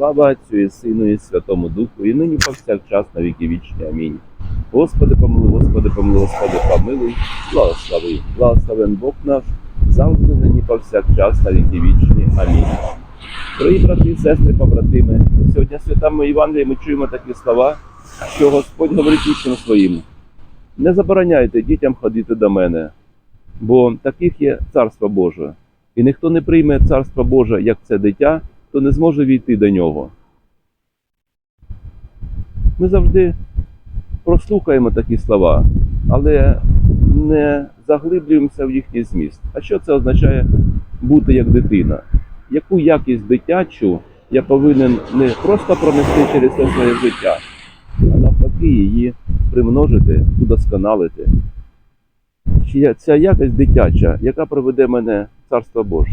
Слава Отцю і Сину і Святому Духу, і нині повсякчас на віки вічні. Амінь. Господи, помилуй, Господи, помилуй, Господи, помилуй, благослови, благословен Бог наш, завжди нині повсякчас на віки вічні. Амінь. Дорогі брати сестри, побратими, сьогодні в святому ми чуємо такі слова, що Господь говорить учням своїм. Не забороняйте дітям ходити до мене, бо таких є царство Боже. І ніхто не прийме царство Боже, як це дитя, то не зможе війти до нього. Ми завжди прослухаємо такі слова, але не заглиблюємося в їхній зміст. А що це означає бути як дитина? Яку якість дитячу я повинен не просто пронести через все своє життя, а навпаки її примножити, удосконалити. Чи ця якість дитяча, яка приведе мене в Царство Боже?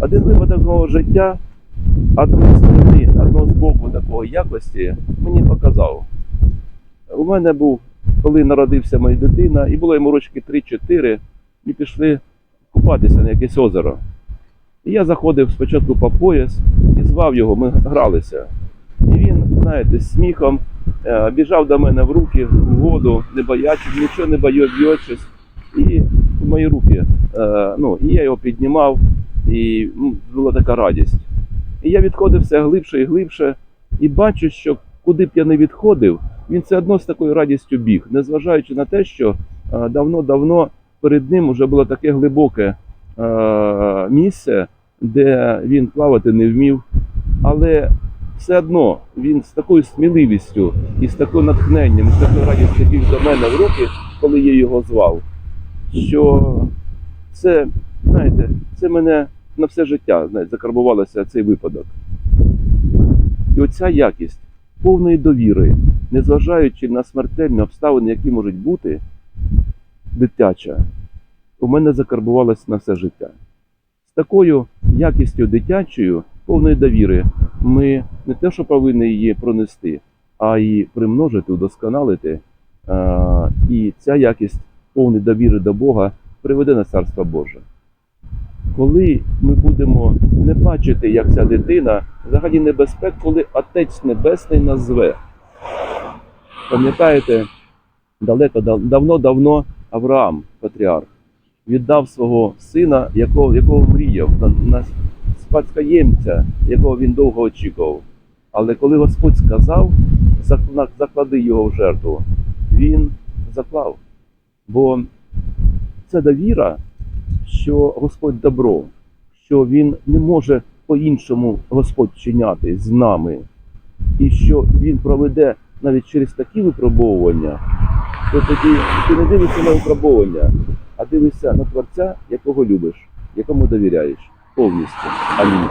Один випадок з мого життя, одної сторони, одного з боку такої якості мені показав. У мене був, коли народився моя дитина, і було йому рочки 3-4, ми пішли купатися на якесь озеро. І я заходив спочатку по пояс і звав його, ми гралися. І він, знаєте, з сміхом е, біжав до мене в руки, в воду, не боячись, нічого не боячись. І в мої руки, е, ну, і я його піднімав, і м, була така радість. І я відходив все глибше і глибше, і бачу, що куди б я не відходив, він все одно з такою радістю біг, незважаючи на те, що е, давно-давно перед ним вже було таке глибоке е, місце, де він плавати не вмів. Але все одно він з такою сміливістю і з таким натхненням, і з такою радістю біг до мене в руки, коли я його звав, що це, знаєте, це мене на все життя знаєте, закарбувалося цей випадок. І оця якість повної довіри, незважаючи на смертельні обставини, які можуть бути, дитяча, у мене закарбувалася на все життя. З такою якістю дитячою, повної довіри, ми не те, що повинні її пронести, а й примножити, удосконалити. І ця якість повної довіри до Бога приведе на Царство Боже. Коли ми будемо не бачити, як ця дитина, взагалі небезпек, коли Отець Небесний нас зве. Пам'ятаєте, далеко, дав- давно-давно Авраам, патріарх, віддав свого сина, якого, якого мріяв, на, спадкоємця, якого він довго очікував. Але коли Господь сказав, заклади його в жертву, він заклав. Бо це довіра, що Господь добро, що Він не може по-іншому Господь чиняти з нами, і що Він проведе навіть через такі випробовування, то тоді ти не дивишся на випробовування, а дивишся на Творця, якого любиш, якому довіряєш повністю. Амінь.